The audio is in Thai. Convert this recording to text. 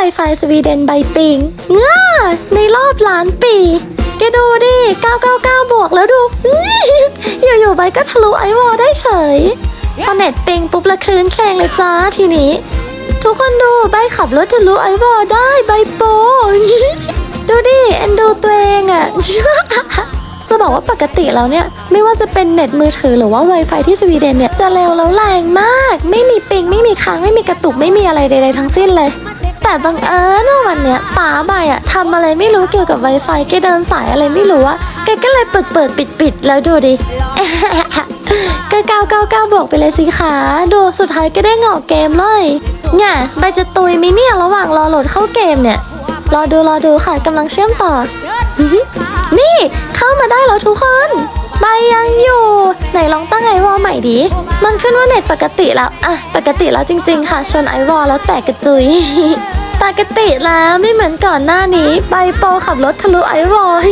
Wi-Fi สวีเดนใบปิงง่าในรอบล้านปี แกดูดิ 999 บวกแล้วดูอยู่ๆใบก็ทะลุไอวอลได้เฉย พอเน็ตปิงปุ๊บละคลืนแคลงเลยจ้าทีนี้ ทุกคนดูใบขับรถทะลุไอวอลได้ใบโป ดูดิเอ็นดูตัวเองอะจะบอกว่าปกติแล้วเนี่ย ไม่ว่าจะเป็นเน็ตมือถือหรือว่า Wi-Fi ที่สวีเดนเนี่ย จะเร็วแล้วแรงมาก ไม่มีปิง ไม่มีค้าง ไม่มีกระตุกไม่มีอะไรใดๆทั้งสิ้นเลย แต่บังเอิญว่าวันเนี้ยป๋าใบอะทำอะไรไม่รู้เกี่ยวกับ Wi-Fi แกเดินสายอะไรไม่รู้อะแกก็เลยเปิดเปิดปิดปิดแล้วดูดิก็เก้าเก้าเก้าบวกไปเลยสิคะดูสุดท้ายก็ได้เงาเกมเลยเนี่ยใบจะตุยมิเนี่ยระหว่างรอโหลดเข้าเกมเนี่ย รอดูรอดูค่ะกำลังเชื่อมต่อ นี่เข้ามาได้แล้วทุกคนใบยังอยู่ ไหนลองตั้งไอวอลใหม่ดิ มันขึ้นว่าเน็ตปกติแล้วอะปกติแล้วจริง ๆ ค่ะ ชนไอวอลแล้วแตกกระจุย ปกติแล้วไม่เหมือนก่อนหน้านี้ใบโปรขับรถทะลุไอวอล